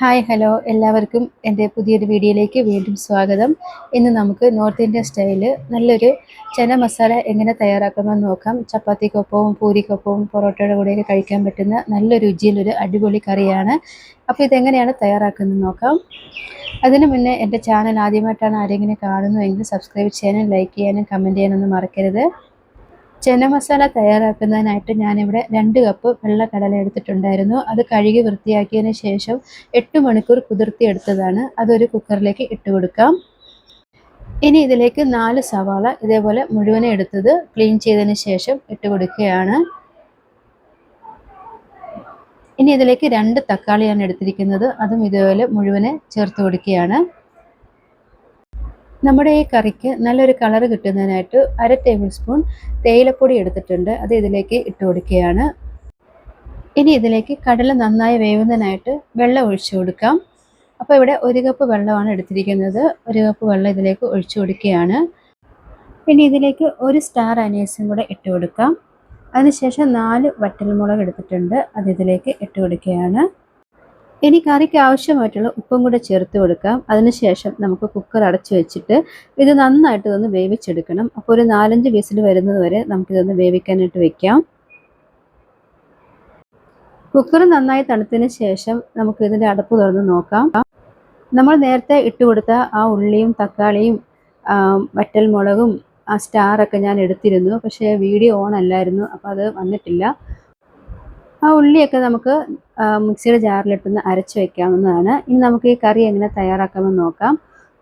Hi hello. എല്ലാവർക്കും എന്റെ പുതിയൊരു വീഡിയോയിലേക്ക് വീണ്ടും സ്വാഗതം. ഇന്ന് നമുക്ക് നോർത്ത് ഇന്ത്യൻ സ്റ്റൈലിൽ നല്ലൊരു ചന മസാല എങ്ങനെ തയ്യാറാക്കാമെന്ന് നോക്കാം. ചപ്പാത്തിക്കൊപ്പവും പൂരിക്കൊപ്പവും പൊറോട്ടയുടെ കൂടെയൊക്കെ കഴിക്കാൻ പറ്റുന്ന നല്ല രുചിയിലൊരു അടിപൊളി കറിയാണ്. അപ്പോൾ ഇതെങ്ങനെയാണ് തയ്യാറാക്കുന്നത് നോക്കാം. അതിനു മുന്നേ എന്റെ ചാനൽ ആദ്യമായിട്ടാണ് ആരെങ്കിലും കാണുന്നതെങ്കിൽ സബ്സ്ക്രൈബ് ചെയ്യാനും ലൈക്ക് ചെയ്യാനും കമന്റ് ചെയ്യാനൊന്നും മറക്കരുത്. ചന മസാല തയ്യാറാക്കുന്നതിനായിട്ട് ഞാനിവിടെ രണ്ട് കപ്പ് വെള്ളക്കടല എടുത്തിട്ടുണ്ടായിരുന്നു. അത് കഴുകി വൃത്തിയാക്കിയതിന് ശേഷം എട്ട് മണിക്കൂർ കുതിർത്തിയെടുത്തതാണ് അതൊരു കുക്കറിലേക്ക് ഇട്ട് കൊടുക്കാം. ഇനി ഇതിലേക്ക് നാല് സവാള ഇതേപോലെ മുഴുവനെ എടുത്തത് ക്ലീൻ ചെയ്തതിന് ശേഷം ഇട്ട് കൊടുക്കുകയാണ്. ഇനി ഇതിലേക്ക് രണ്ട് തക്കാളിയാണ് എടുത്തിരിക്കുന്നത്. അതും ഇതേപോലെ മുഴുവനെ ചേർത്ത് കൊടുക്കുകയാണ്. നമ്മുടെ ഈ കറിക്ക് നല്ലൊരു കളർ കിട്ടുന്നതിനായിട്ട് അര ടേബിൾ സ്പൂൺ തേയിലപ്പൊടി എടുത്തിട്ടുണ്ട്. അത് ഇതിലേക്ക് ഇട്ട് കൊടുക്കുകയാണ്. ഇനി ഇതിലേക്ക് കടല നന്നായി വേവുന്നതിനായിട്ട് വെള്ളം ഒഴിച്ചു കൊടുക്കാം. അപ്പോൾ ഇവിടെ ഒരു കപ്പ് വെള്ളമാണ് എടുത്തിരിക്കുന്നത്. ഒരു കപ്പ് വെള്ളം ഇതിലേക്ക് ഒഴിച്ചു കൊടുക്കുകയാണ്. ഇനി ഇതിലേക്ക് ഒരു സ്റ്റാർ അനീസും കൂടെ ഇട്ട് കൊടുക്കാം. അതിനുശേഷം നാല് വറ്റൽമുളക് എടുത്തിട്ടുണ്ട്. അത് ഇതിലേക്ക് ഇട്ട് കൊടുക്കുകയാണ്. ഇനി കറിക്ക് ആവശ്യമായിട്ടുള്ള ഉപ്പും കൂടെ ചേർത്ത് കൊടുക്കാം. അതിനുശേഷം നമുക്ക് കുക്കർ അടച്ചു വെച്ചിട്ട് ഇത് നന്നായിട്ട് ഒന്ന് വേവിച്ചെടുക്കണം. അപ്പോൾ ഒരു നാലഞ്ച് വിസിൽ വരുന്നത് വരെ നമുക്കിതൊന്ന് വേവിക്കാനായിട്ട് വെക്കാം. കുക്കർ നന്നായി തണുത്തതിന് ശേഷം നമുക്ക് ഇതിന്റെ അടപ്പ് തുറന്ന് നോക്കാം. നമ്മൾ നേരത്തെ ഇട്ട് കൊടുത്ത ആ ഉള്ളിയും തക്കാളിയും വറ്റൽ മുളകും ആ സ്റ്റാറൊക്കെ ഞാൻ എടുത്തിരുന്നു. പക്ഷേ വീഡിയോ ഓൺ അല്ലായിരുന്നു. അപ്പോൾ അത് വന്നിട്ടില്ല. ആ ഉള്ളിയൊക്കെ നമുക്ക് മിക്സിയുടെ ജാറിലിട്ടൊന്ന് അരച്ച് വയ്ക്കാവുന്നതാണ് ഇനി നമുക്ക് ഈ കറി എങ്ങനെ തയ്യാറാക്കാമെന്ന് നോക്കാം.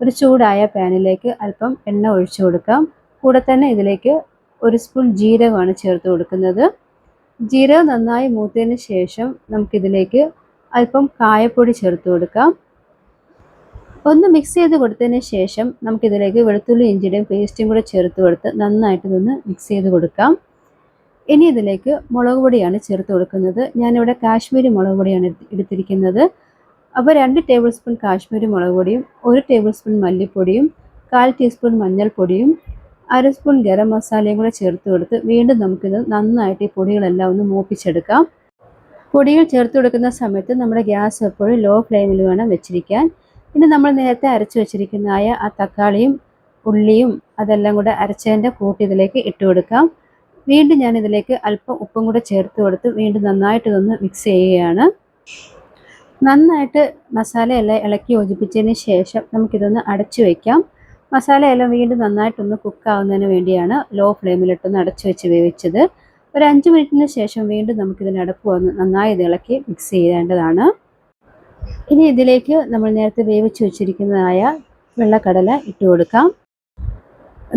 ഒരു ചൂടായ പാനിലേക്ക് അല്പം എണ്ണ ഒഴിച്ചു കൊടുക്കാം. കൂടെ തന്നെ ഇതിലേക്ക് ഒരു സ്പൂൺ ജീരകമാണ് ചേർത്ത് കൊടുക്കുന്നത്. ജീരകം നന്നായി മൂത്തതിന് ശേഷം നമുക്കിതിലേക്ക് അല്പം കായപ്പൊടി ചേർത്ത് കൊടുക്കാം. ഒന്ന് മിക്സ് ചെയ്ത് കൊടുത്തതിന് ശേഷം നമുക്കിതിലേക്ക് വെളുത്തുള്ളി ഇഞ്ചിയുടെയും പേസ്റ്റും കൂടെ ചേർത്ത് കൊടുത്ത് നന്നായിട്ട് ഇതൊന്ന് മിക്സ് ചെയ്ത് കൊടുക്കാം. ഇനി ഇതിലേക്ക് മുളക് പൊടിയാണ് ചേർത്ത് കൊടുക്കുന്നത്. ഞാനിവിടെ കാശ്മീരി മുളക് പൊടിയാണ് എടുത്തിരിക്കുന്നത്. അപ്പോൾ രണ്ട് ടേബിൾ സ്പൂൺ കാശ്മീരി മുളക് പൊടിയും ഒരു ടേബിൾ സ്പൂൺ മല്ലിപ്പൊടിയും കാൽ ടീസ്പൂൺ മഞ്ഞൾപ്പൊടിയും അര സ്പൂൺ ഗരം മസാലയും കൂടെ ചേർത്ത് കൊടുത്ത് വീണ്ടും നമുക്കിത് നന്നായിട്ട് ഈ പൊടികളെല്ലാം ഒന്ന് മൂപ്പിച്ചെടുക്കാം. പൊടികൾ ചേർത്ത് കൊടുക്കുന്ന സമയത്ത് നമ്മുടെ ഗ്യാസ് എപ്പോഴും ലോ ഫ്ലെയിമിൽ വേണം വെച്ചിരിക്കാൻ. പിന്നെ നമ്മൾ നേരത്തെ അരച്ച് വെച്ചിരിക്കുന്നതായ ആ തക്കാളിയും ഉള്ളിയും അതെല്ലാം കൂടെ അരച്ചതിന്റെ കൂട്ടി ഇതിലേക്ക് ഇട്ട് കൊടുക്കാം. വീണ്ടും ഞാൻ ഇതിലേക്ക് അല്പം ഉപ്പും കൂടെ ചേർത്ത് കൊടുത്ത് വീണ്ടും നന്നായിട്ട് ഇതൊന്ന് മിക്സ് ചെയ്യുകയാണ്. നന്നായിട്ട് മസാലയെല്ലാം ഇളക്കി യോജിപ്പിച്ചതിന് ശേഷം നമുക്കിതൊന്ന് അടച്ചു വയ്ക്കാം മസാലയെല്ലാം വീണ്ടും നന്നായിട്ടൊന്ന് കുക്കാവുന്നതിന് വേണ്ടിയാണ് ലോ ഫ്ലെയിമിലിട്ടൊന്ന് അടച്ചു വെച്ച് വേവിച്ചത്. ഒരു അഞ്ച് മിനിറ്റിന് ശേഷം വീണ്ടും നമുക്കിതിന് അടപ്പ് വന്ന് നന്നായി ഇത് ഇളക്കി മിക്സ് ചെയ്യേണ്ടതാണ്. ഇനി ഇതിലേക്ക് നമ്മൾ നേരത്തെ വേവിച്ച് വെച്ചിരിക്കുന്നതായ വെള്ളക്കടല ഇട്ട് കൊടുക്കാം.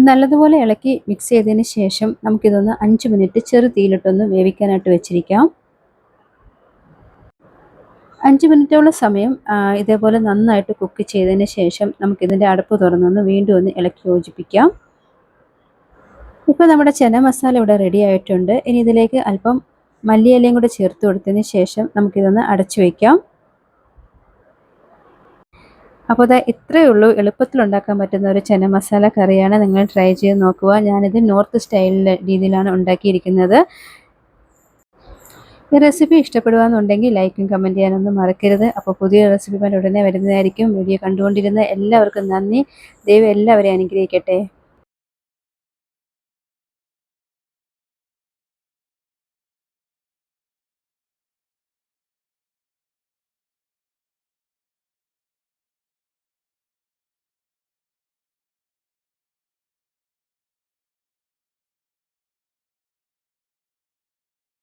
നല്ലതുപോലെ ഇളക്കി മിക്സ് ചെയ്തതിന് ശേഷം നമുക്കിതൊന്ന് അഞ്ച് മിനിറ്റ് ചെറു തീയിലിട്ടൊന്ന് വേവിക്കാനായിട്ട് വെച്ചിരിക്കാം. അഞ്ച് മിനിറ്റോളം സമയം ഇതേപോലെ നന്നായിട്ട് കുക്ക് ചെയ്തതിന് ശേഷം നമുക്കിതിന്റെ അടുപ്പ് തുറന്നൊന്ന് വീണ്ടും ഒന്ന് ഇളക്കി യോജിപ്പിക്കാം. ഇപ്പോൾ നമ്മുടെ ചെന മസാല ഇവിടെ റെഡി ആയിട്ടുണ്ട്. ഇനി ഇതിലേക്ക് അല്പം മല്ലിയിലയും കൂടെ ചേർത്ത് കൊടുത്തതിന് ശേഷം നമുക്കിതൊന്ന് അടച്ചു വയ്ക്കാം അപ്പോൾ അതാ ഇത്രയേ ഉള്ളൂ. എളുപ്പത്തിൽ ഉണ്ടാക്കാൻ പറ്റുന്ന ഒരു ചന മസാല കറിയാണ് നിങ്ങൾ ട്രൈ ചെയ്ത് നോക്കുക. ഞാനിത് നോർത്ത് സ്റ്റൈലിൽ രീതിയിലാണ് ഉണ്ടാക്കിയിരിക്കുന്നത്. ഈ റെസിപ്പി ഇഷ്ടപ്പെടുകയെന്നുണ്ടെങ്കിൽ ലൈക്കും കമന്റ് ചെയ്യാനൊന്നും മറക്കരുത്. അപ്പോൾ പുതിയ റെസിപ്പി ഉടനെ വരുന്നതായിരിക്കും. വീഡിയോ കണ്ടുകൊണ്ടിരുന്ന എല്ലാവർക്കും നന്ദി. ദൈവം എല്ലാവരെയും അനുഗ്രഹിക്കട്ടെ.